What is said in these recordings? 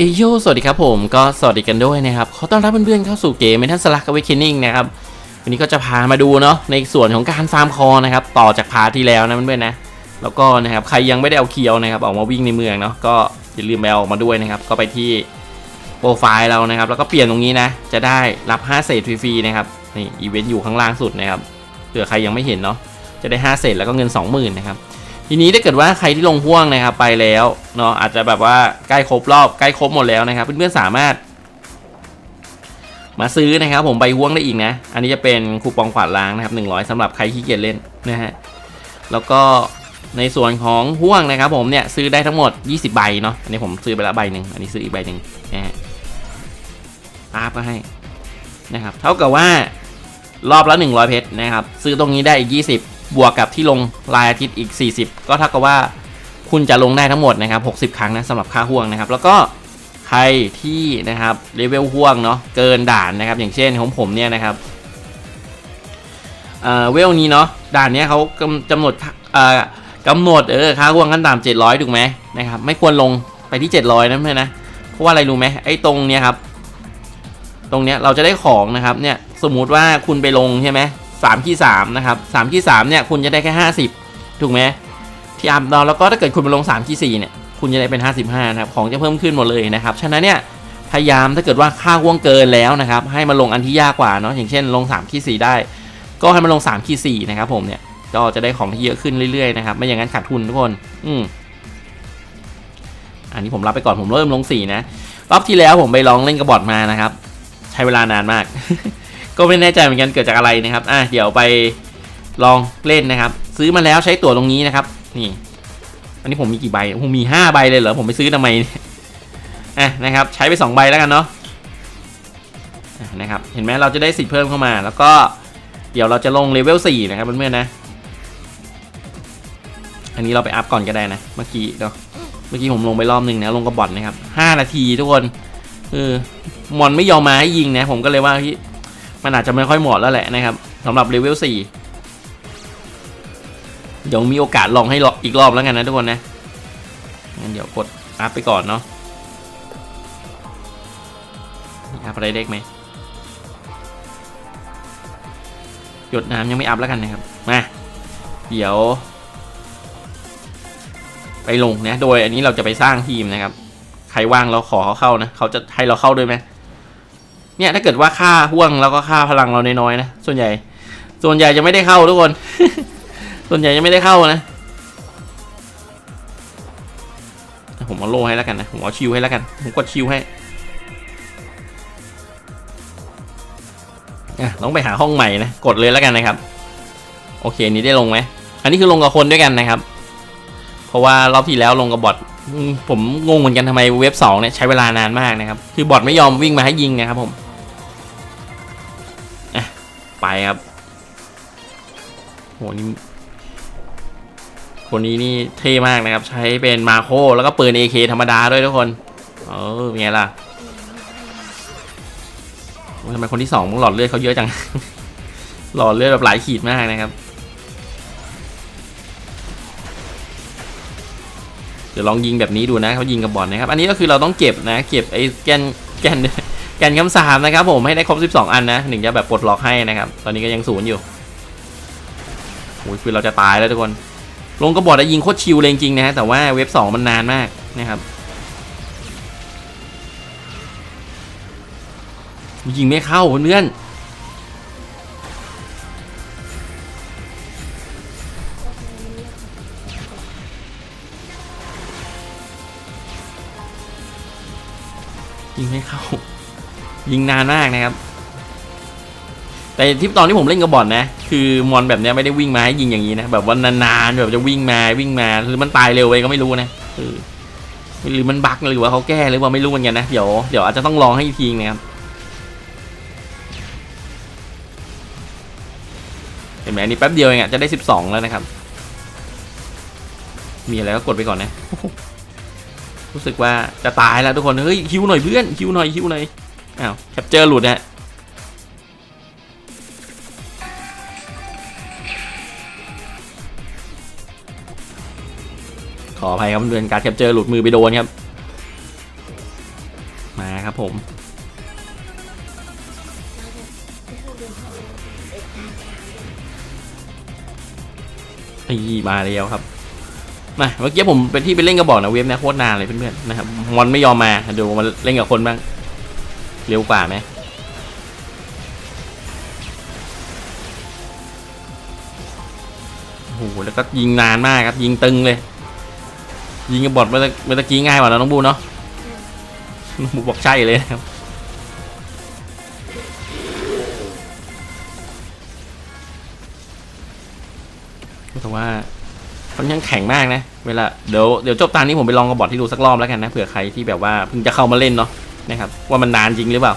เอยโยสวัสดีครับผมก็สวัสดีกันด้วยนะครับ ขอต้อนรับเพื่อนๆเข้าสู่เกมเมทัลสลักกับเวคนิ่งนะครับ วันนี้ก็จะพามาดูเนาะในส่วนของการฟาร์มคอนะครับ ต่อจากพาทที่แล้วนะเพื่อนๆนะ แล้วก็นะครับใครยังไม่ได้เอาเคียวนะครับ ออกมาวิ่งในเมืองเนาะก็อย่าลืมไปเอาออกมาด้วยนะครับ ก็ไปที่โปรไฟล์เรานะครับ แล้วก็เปลี่ยนตรงนี้นะ จะได้รับ5เศษฟรีๆนะครับนี่อีเวนต์อยู่ข้างล่างสุดนะครับเผื่อใครยังไม่เห็นเนาะจะได้5เศษแล้วก็เงิน 20,000นะครับ ทีนี้ถ้าเกิดว่าใครที่ลงพ่วงนะครับไปแล้วเนาะอาจจะแบบว่าใกล้ครบรอบใกล้ครบหมดแล้วนะครับ เพื่อนๆสามารถ มาซื้อนะครับผมใบห่วงได้อีกนะ อันนี้จะเป็นคูปองขวาดล้างนะครับ100สำหรับใครขี้เกียจเล่นนะฮะแล้วก็ในส่วนของห่วงนะครับ ผมเนี่ยซื้อได้ทั้งหมด 20 ใบเนาะอันนี้ผมซื้อไปล้วใบหนึ่งอันนี้ซื้ออีกใบหนึ่งนะฮะอาบก็ให้นะครับ เท่ากับว่ารอบละ100เพชรนะครับ ซื้อตรงนี้ได้อีก 20 บวกกับที่ลงรายอาทิตย์อีก 40 ก็เท่ากับว่าคุณจะลงได้ทั้งหมดนะครับ 60 ครั้งนะสำหรับค่าห่วงนะครับ แล้วก็ใครที่นะครับเลเวลห่วงเนาะเกินด่านนะครับ อย่างเช่นของผมเนี่ยนะครับเวลนี้เนาะด่านเนี้ยเขากำกำหนดกำหนดเออค่าห่วงขั้นต่ำ700 ถูกไหมนะครับ ไม่ควรลงไปที่ 700 นะเพื่อนนะ เพราะว่าอะไรรู้ไหมไอ้ตรงเนี้ยครับ ตรงเนี้ยเราจะได้ของนะครับเนี่ยสมมุติว่าคุณไปลงใช่ไหม สามขี้สามนะครับสามขี้สามเนี่ยคุณจะได้แค่ห้าสิบถูกไหมที่อัพดาวแล้วก็ถ้าเกิดคุณไปลงสามขี้สี่เนี่ยคุณจะได้เป็นห้าสิบห้านะครับของจะเพิ่มขึ้นหมดเลยนะครับฉะนั้นเนี่ยพยายามถ้าเกิดว่าค่าห่วงเกินแล้วนะครับให้มาลงอันที่ยากกว่าเนาะอย่างเช่นลงสามขี้สี่ได้ ก็ให้มาลงสามขี้สี่นะครับผมเนี่ยก็จะได้ของที่เยอะขึ้นเรื่อยๆนะครับไม่อย่างนั้นขาดทุนทุกคน อืมอันนี้ผมรับไปก่อนผมเริ่มลงสี่นะรอบที่แล้วผมไปลองเล่นกระบอดมานะครับ ใช้เวลานานมาก ก็ไม่แน่ใจเหมือนกันเกิดจากอะไรนะครับ อะเดี๋ยวไปลองเล่นนะครับ ซื้อมาแล้วใช้ตั๋วตรงนี้นะครับ นี่ อันนี้ผมมีกี่ใบ ผมมี5ใบเลยเหรอ ผมไปซื้อทำไมอะนะครับ ใช้ไป 2 ใบแล้วกันเนาะนะครับ เห็นไหมเราจะได้สิทธิ์เพิ่มเข้ามา แล้วก็เดี๋ยวเราจะลงเลเวล4นะครับเพื่อนๆนะ อันนี้เราไปอัพก่อนก็ได้นะ เมื่อกี้เนาะ เมื่อกี้ผมลงไปรอบหนึ่งนะ ลงกระบอดนะครับ5นาทีทุกคน เออ มอนไม่ยอมมาให้ยิงนะ ผมก็เลยว่าที่ มันอาจจะไม่ค่อยเหมาะแล้วแหละนะครับสำหรับเลเวล4เดี๋ยวมีโอกาสลองให้อีกรอบแล้วกันนะทุกคนนะงั้นเดี๋ยวกดอัพไปก่อนเนาะอัพอะไรเด็กไหมหยดน้ำยังไม่อัพแล้วกันนะครับ มา เดี๋ยว ไปลงนะ โดยอันนี้เราจะไปสร้างทีมนะครับ ใครว่างเราขอเขาเข้านะ เขาจะให้เราเข้าด้วยไหม เนี่ยถ้าเกิดว่าค่าห่วงแล้วก็ค่าพลังเราน้อยๆนะส่วนใหญ่ ส่วนใหญ่จะไม่ได้เข้าทุกคน ส่วนใหญ่จะไม่ได้เข้านะผมเอาโลให้แล้วกันนะผมเอาชิวให้แล้วกันผมกดชิวให้อะต้องไปหาห้องใหม่นะกดเลยแล้วกันนะครับ โอเคนี้ได้ลงไหมอันนี้คือลงกับคนด้วยกันนะครับ เพราะว่ารอบที่แล้วลงกับบอทผมงงเหมือนกันทำไมเว็บสองเนี่ยใช้เวลานานมากนะครับ คือบอทไม่ยอมวิ่งมาให้ยิงนะครับผม ไปครับโหนี่คนนี้นี่เท่มากนะครับ ใช้เป็นมาโคแล้วก็ปืน AK ธรรมดาด้วยทุกคน เออเป็นไงล่ะทำไมคนที่สองมึงหลอดเลือดเขาเยอะจัง หลอดเลือดแบบหลายขีดมากนะครับ เดี๋ยวลองยิงแบบนี้ดูนะเขายิงกับบอลนะครับ อันนี้ก็คือเราต้องเก็บนะ เก็บไอ้แกนแกน แกนคำสามนะครับผมให้ได้ครบ 12 อันนะถึงจะแบบปลดล็อกให้นะครับ ตอนนี้ก็ยังศูนย์อยู่โอ้ยคือเราจะตายแล้วทุกคน ลงกระบอกได้ยิงโคตรชิวเลยจริงๆนะฮะแต่ว่าเว็บ 2 มันนานมากนะครับยิงไม่เข้าเพื่อน ยิงนานมากนะครับ แต่ที่ตอนที่ผมเล่นกับบอลนะ คือมอนแบบเนี้ยไม่ได้วิ่งมาให้ยิงอย่างนี้นะ แบบว่านานๆแบบจะวิ่งมาวิ่งมาหรือมันตายเร็วไปก็ไม่รู้นะเออหรือมันบั๊กหรือว่าเขาแก้หรือว่าไม่รู้เหมือนกันนะ เดี๋ยวเดี๋ยวอาจจะต้องลองให้ทีนะครับเห็นไหมอันนี้แป๊บเดียวเองอะจะได้ 12 แล้วนะครับ มีอะไรก็กดไปก่อนนะ รู้สึกว่าจะตายแล้วทุกคน เฮ้ยคิวหน่อยเพื่อนคิวหน่อยคิวหน่อย อ้าวแคปเจอร์หลุดฮะขออภัยครับเดือนการแคปเจอร์หลุดมือไปโดนครับ มาครับผม อีมาแล้วครับ มาเมื่อกี้ผมเป็นที่ไปเล่นกระบอกนะเวฟนะโคตรนานเลยเพื่อนๆนะครับมอนไม่ยอมมาเดี๋ยวมัเล่นกับคนบ้าง เร็วกว่าไหมโอ้โหแล้วก็ยิงนานมากครับ ยิงตึงเลย ยิงกับบอทเมื่อตะเมื่อตะกี้ง่ายกว่านะน้องบูเนาะน้องบูบอกใช่เลยครับแต่ว่าค่อนข้างแข็งมากนะ เวลาเดี๋ยวเดี๋ยวจบตอนนี้ผมไปลองกระบอกที่ดูสักรอบแล้วกันนะเผื่อใครที่แบบว่าเพิ่งจะเข้ามาเล่นเนาะ นะครับ ว่ามันนานจริงหรือเปล่า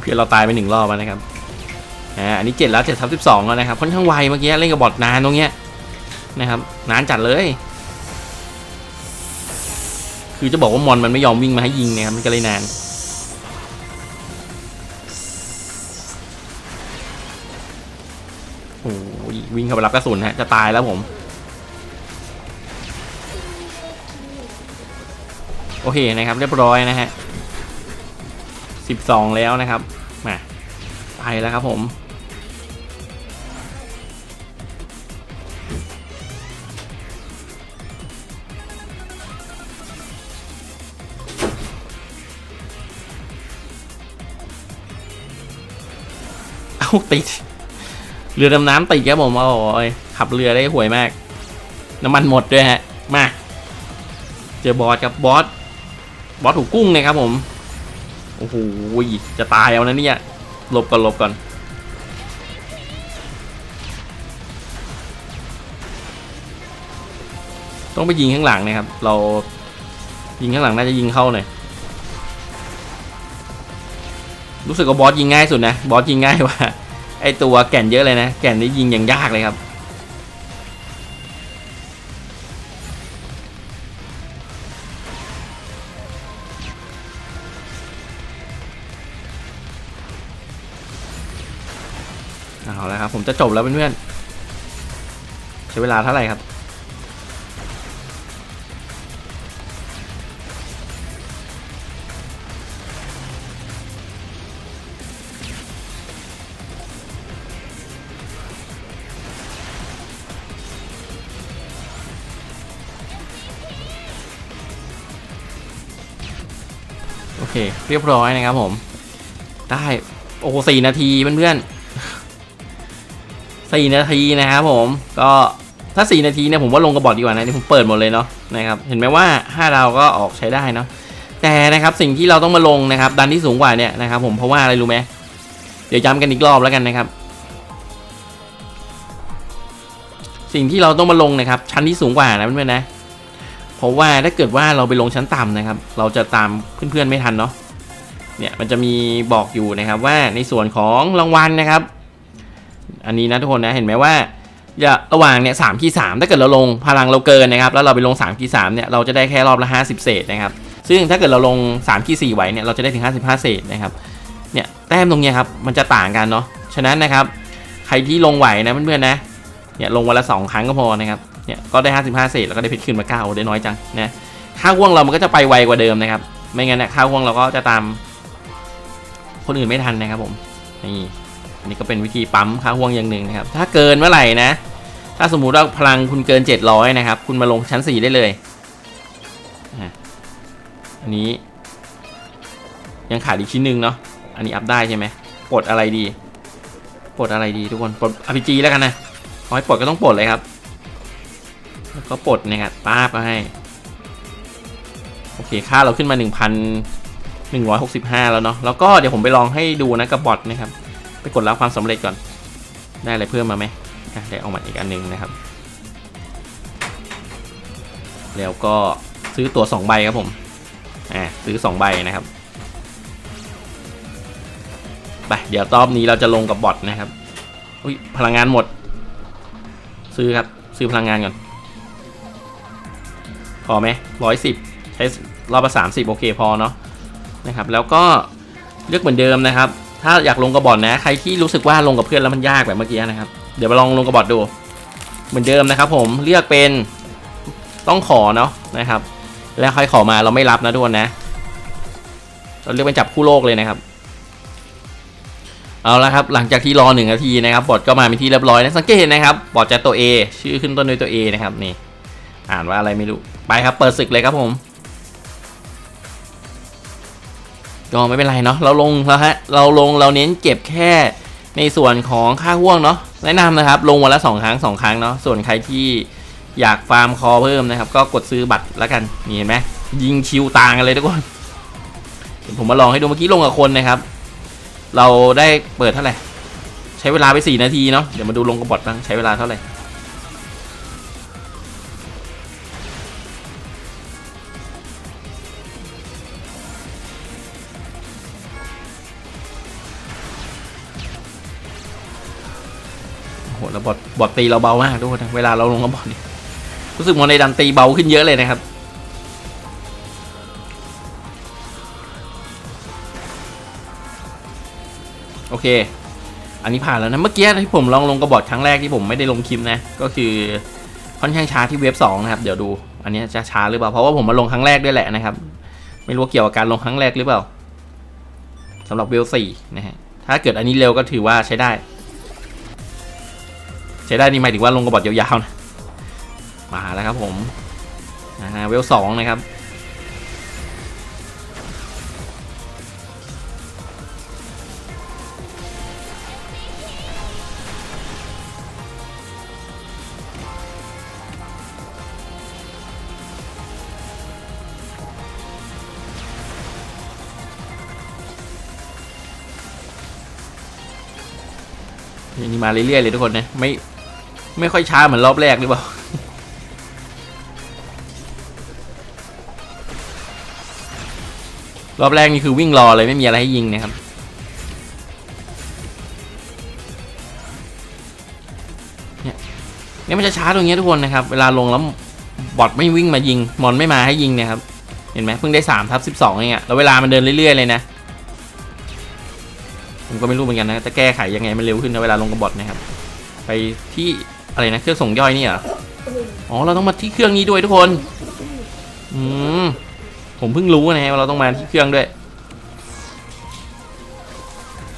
เพื่อนเราตายไปหนึ่งรอบแล้วนะครับอ่าอันนี้เจ็ดแล้วเจ็ดทับสิบสองแล้วนะครับค่อนข้างไวเมื่อกี้เล่นกับบอทนานตรงเนี้ยนะครับนานจัดเลย คือจะบอกว่ามอนมันไม่ยอมวิ่งมาให้ยิงนะครับมันก็เลยนาน โอ้ยวิ่งเข้าไปรับกระสุนฮะจะตายแล้วผม โอเคนะครับ เรียบร้อยนะฮะสิบสองแล้วนะครับมาไปแล้วครับผมเอ้าติด เรือดำน้ำติดครับผมโอ้ยขับเรือได้ห่วยมาก น้ำมันหมดด้วยฮะ มา เจอบอสครับบอส บอสถูกกุ้งนี่ยครับผม โอ้โห จะตายเอานะเนี่ยหลบก่อนหลบก่อน ต้องไปยิงข้างหลังนะครับ เรายิงข้างหลังน่าจะยิงเข้าหน่อยรู้สึกว่าบอสยิงง่ายสุดนะ บอสยิงง่ายกว่า ไอตัวแก่นเยอะเลยนะ แก่นนี่ยิงอย่างยากเลยครับ เอาแล้วครับ ผมจะจบแล้วเพื่อนๆใช้เวลาเท่าไหร่ครับ เค เรียบร้อยนะครับผม ได้โอ้สี่นาทีเพื่อนๆสี่นาทีนะครับผม ก็ถ้าสี่นาทีเนี่ยผมว่าลงกระบอกดีกว่านะนี่ผมเปิดหมดเลยเนาะนะครับ เห็นไหมว่าห้าดาวก็ออกใช้ได้เนาะแต่นะครับสิ่งที่เราต้องมาลงนะครับ ดันที่สูงกว่าเนี่ยนะครับผมเพราะว่าอะไรรู้ไหมเดี๋ยวย้ำกันอีกรอบแล้วกันนะครับ สิ่งที่เราต้องมาลงนะครับ ชั้นที่สูงกว่านะเพื่อนๆนะ เพราะว่าถ้าเกิดว่าเราไปลงชั้นต่ำนะครับ เราจะตามเพื่อนๆไม่ทันเนาะเนี่ยมันจะมีบอกอยู่นะครับว่าในส่วนของรางวัลนะครับ อันนี้นะทุกคนนะเห็นไหมว่าอย่าระหว่างเนี่ยสามขีสามถ้าเกิดเราลงพลังเราเกินนะครับ แล้วเราไปลง3ามขีสามเนี่ยเราจะได้แค่รอบละ 50 เศษนะครับ ซึ่งถ้าเกิดเราลง3ขีสี่ไหวเนี่ยเราจะได้ถึง 55 เศษนะครับเนี่ยแต้มตรงเนี้ยครับมันจะต่างกันเนาะฉะนั้นนะครับ ใครที่ลงไหวนะเพื่อนๆนะเนี่ยลงวันละสองครั้งก็พอนะครับ เนี่ยก็ได้ 55 เศษแล้วก็ได้เพชรคืนมาเก้าได้น้อยจังนะค่าห่วงเรามันก็จะไปไวกว่าเดิมนะครับ ไม่งั้นนะค่าห่วงเราก็จะตาม คนอื่นไม่ทันนะครับผมนี่อันนี้ก็เป็นวิธีปั๊มค่าห่วงอย่างหนึ่งนะครับ ถ้าเกินเมื่อไหร่นะ ถ้าสมมุติว่าพลังคุณเกิน 700 นะครับ คุณมาลงชั้น 4 ได้เลยอันนี้ยังขาดอีกชิ้นหนึ่งเนาะอันนี้อัพได้ใช่ไหมปลดอะไรดีปลดอะไรดีทุกคนปลด RPG แล้วกันนะขอให้ปลดก็ต้องปลดเลยครับ แล้วก็ปลดนะครับป้าบก็ให้ โอเค ค่าเราขึ้นมา 1,165 แล้วเนาะ แล้วก็เดี๋ยวผมไปลองให้ดูนะกับบอทนะครับ ไปกดรับความสำเร็จก่อน ได้อะไรเพิ่มมาไหมได้ออกมาอีกอันหนึงนะครับ แล้วก็ซื้อตั๋ว2ใบครับผม อ่า ซื้อ 2 ใบนะครับ ไป เดี๋ยวรอบนี้เราจะลงกับบอทนะครับ อุ้ยพลังงานหมด ซื้อครับ ซื้อพลังงานก่อน พอไหมร้อยสิบใช้รอบละสามสิบโอเคพอเนาะนะครับ แล้วก็เลือกเหมือนเดิมนะครับ ถ้าอยากลงกระบอกนะ ใครที่รู้สึกว่าลงกับเพื่อนแล้วมันยากแบบเมื่อกี้นะครับ เดี๋ยวมาลองลงกระบอกดู เหมือนเดิมนะครับ ผมเลือกเป็นต้องขอเนาะนะครับ แล้วใครขอมาเราไม่รับนะทุกคนนะ เราเรียกเป็นจับคู่โลกเลยนะครับเอาละครับหลังจากที่รอหนึ่งนาทีนะครับบอทก็มาเป็นที่เรียบร้อยนะสังเกตนะครับบอทจะตัว A ชื่อขึ้นต้นด้วยตัว A นะครับนี่ อ่านว่าอะไรไม่รู้ ไปครับเปิดศึกเลยครับผมก็ไม่เป็นไรเนาะเราลงแล้วฮะเราลงเราเน้นเก็บแค่ในส่วนของค่าห่วงเนาะแนะนำนะครับ ลงวันละสองครั้งสองครั้งเนาะส่วนใครที่อยากฟาร์มคอเพิ่มนะครับ ก็กดซื้อบัตรแล้วกันนี่เห็นไหมยิงชิวต่างกันเลยทุกคนผมมาลองให้ดูเมื่อกี้ลงกับคนนะครับ เราได้เปิดเท่าไหร่ ใช้เวลาไป 4 นาทีเนาะเดี๋ยวมาดูลงกับบอทบ้างใช้เวลาเท่าไหร่ บอทตีเราเบามากทุกคนะเวลาเราลงกับบอทเนี่ยรู้สึกมอนในดันตีเบาขึ้นเยอะเลยนะครับโอเค อันนี้ผ่านแล้วนะ เมื่อกี้ที่ผมลองลงกระบอกครั้งแรกที่ผมไม่ได้ลงคลิปนะ ก็คือค่อนข้างช้าที่เว็บ2นะครับ เดี๋ยวดู อันนี้จะช้าหรือเปล่า เพราะว่าผมมาลงครั้งแรกด้วยแหละนะครับ ไม่รู้เกี่ยวกับการลงครั้งแรกหรือเปล่าสำหรับเวล4นะฮะ ถ้าเกิดอันนี้เร็วก็ถือว่าใช้ได้ ใช้ได้นี่หมายถึงว่าลงกระบอกยาวๆนะมาแล้วครับผมนะฮะเวล2นะครับนี่มาเรื่อยๆเลยทุกคนนะไม่ ไม่ค่อยช้าเหมือนรอบแรกหรือเปล่ารอบแรกนี่คือวิ่งรอเลยไม่มีอะไรให้ยิงนะครับ เนี่ยเนี่ยมันจะช้าตรงนี้ทุกคนนะครับ เวลาลงแล้วบอทไม่วิ่งมายิง มอนไม่มาให้ยิงเนะครับ เห็นไหมเพิ่งได้3ทับ12เองอะแล้วเวลามันเดินเรื่อย ๆ เลยนะ ผมก็ไม่รู้เหมือนกันนะ จะแก้ไขยังไงมันเร็วขึ้นนะเวลาลงกับบอทนะครับ ไปที่ อะไรนะเครื่องส่งย่อยนี่เหรออ๋อเราต้องมาที่เครื่องนี้ด้วยทุกคนอืมผมเพิ่งรู้นะฮะว่าเราต้องมาที่เครื่องด้วย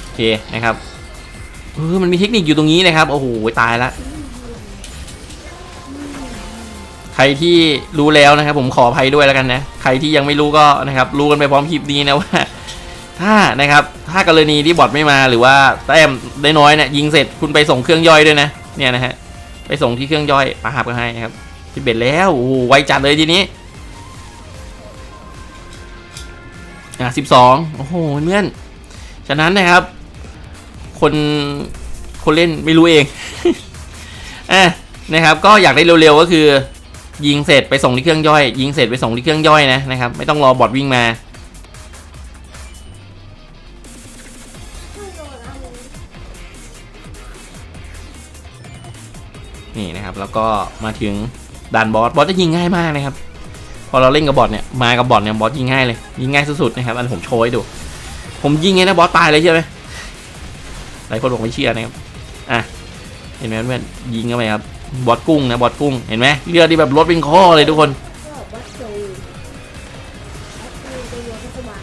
โอเคนะครับเออมันมีเทคนิคอยู่ตรงนี้นะครับโอ้โหตายละใครที่รู้แล้วนะครับผมขออภัยด้วยแล้วกันนะใครที่ยังไม่รู้ก็นะครับรู้กันไปพร้อมคลิปนี้นะว่า ถ้านะครับถ้ากรณีที่บอทไม่มาหรือว่าแต้มได้น้อยเนี่ยยิงเสร็จคุณไปส่งเครื่องย่อยด้วยนะเนี่ยนะฮะ ไปส่งที่เครื่องย่อยปาหับกันให้ครับที่เบ็ดแล้วโอ้โหไวจัดเลยทีนี้อะสิบสองโอ้โหเพื่อนฉะนั้นนะครับ คนคนเล่นไม่รู้เองอะนะครับก็อยากได้เร็วๆก็คือ ยิงเสร็จไปส่งที่เครื่องย่อย ยิงเสร็จไปส่งที่เครื่องย่อยนะนะครับ ไม่ต้องรอบอทวิ่งมา แล้วก็มาถึงด่านบอสบอสจะยิงง่ายมากนะครับ พอเราเล่นกับบอทเนี่ยมากับบอทเนี่ยบอสยิงง่ายเลยยิงง่ายสุดๆนะครับอันผมโชว์ให้ดู ผมยิงไงนะบอสตายเลยใช่ไหมหลายคนบอกไม่เชื่อนะครับอะเห็นไหมเพื่อนยิงเข้าไปครับบอสกุ้งนะบอสกุ้งเห็นไหมเลือดที่แบบลดเป็นข้อเลยทุกคนก็วัดโซลวัดโซลตัวก็สว่าง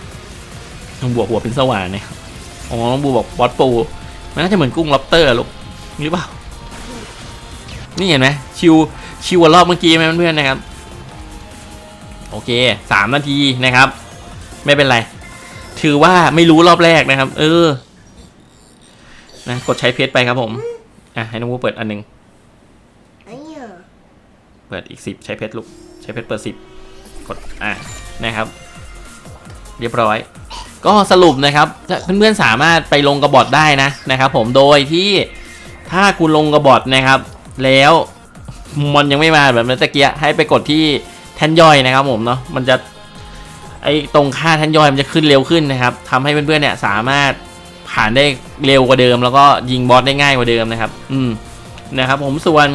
น้องบัวหัวเป็นสว่านนะครับอ๋อน้องบวบอกบอสปูมันน่าจะเหมือนกุ้งล็อบสเตอร์ลูกหรือเปล่า นี่เห็นไหมชิวชิวกว่ารอบเมื่อกี้ไหมเพื่อนๆนะครับ โอเคสามนาทีนะครับ ไม่เป็นไร ถือว่าไม่รู้รอบแรกนะครับ เออ นะกดใช้เพชรไปครับผม อะให้น้องบัวเปิดอันหนึงไอ้เนี่ยเปิดอีกสิบใช้เพชรลูกใช้เพชรเปิดสิบกดอะนะครับ เรียบร้อย ก็สรุปนะครับถ้าเพื่อนๆสามารถไปลงกระบอดได้นะนะครับ ผมโดยที่ถ้าคุณลงกระบอดนะครับ แล้วมันยังไม่มาแบบเมื่อตะเกียให้ไปกดที่แท่นย่อยนะครับผมเนาะมันจะไอตรงค่าแท่นย่อยมันจะขึ้นเร็วขึ้นนะครับทำให้เพื่อนๆเนี่ยสามารถผ่านได้เร็วกว่าเดิม แล้วก็ยิงบอสได้ง่ายกว่าเดิมนะครับ อืมนะครับ ผมส่วน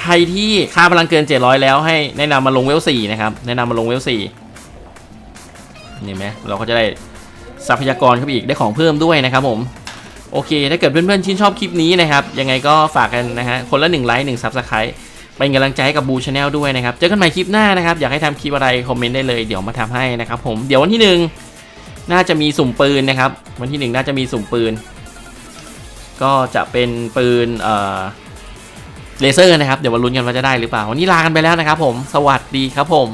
ใครที่ค่าพลังเกิน 700 แล้วให้แนะนำมาลงเวล4นะครับแนะนำมาลงเวล4เห็นไหมเราก็จะได้ทรัพยากรเข้าไปอีกได้ของเพิ่มด้วยนะครับผม โอเค ถ้าเกิดเพื่อนๆชื่นชอบคลิปนี้นะครับ ยังไงก็ฝากกันนะฮะ คนละ1ไลค์1ซับสไครต์เป็นกำลังใจให้กับบูชาแนลด้วยนะครับ เจอกันใหม่คลิปหน้านะครับ อยากให้ทำคลิปอะไร คอมเมนต์ได้เลย เดี๋ยวมาทำให้นะครับผม เดี๋ยววันที่หนึ่งน่าจะมีสุ่มปืนนะครับ วันที่หนึ่งน่าจะมีสุ่มปืน ก็จะเป็นปืนเอ่อเลเซอร์นะครับ เดี๋ยวมาลุ้นกันว่าจะได้หรือเปล่า วันนี้ลากันไปแล้วนะครับผม สวัสดีครับผม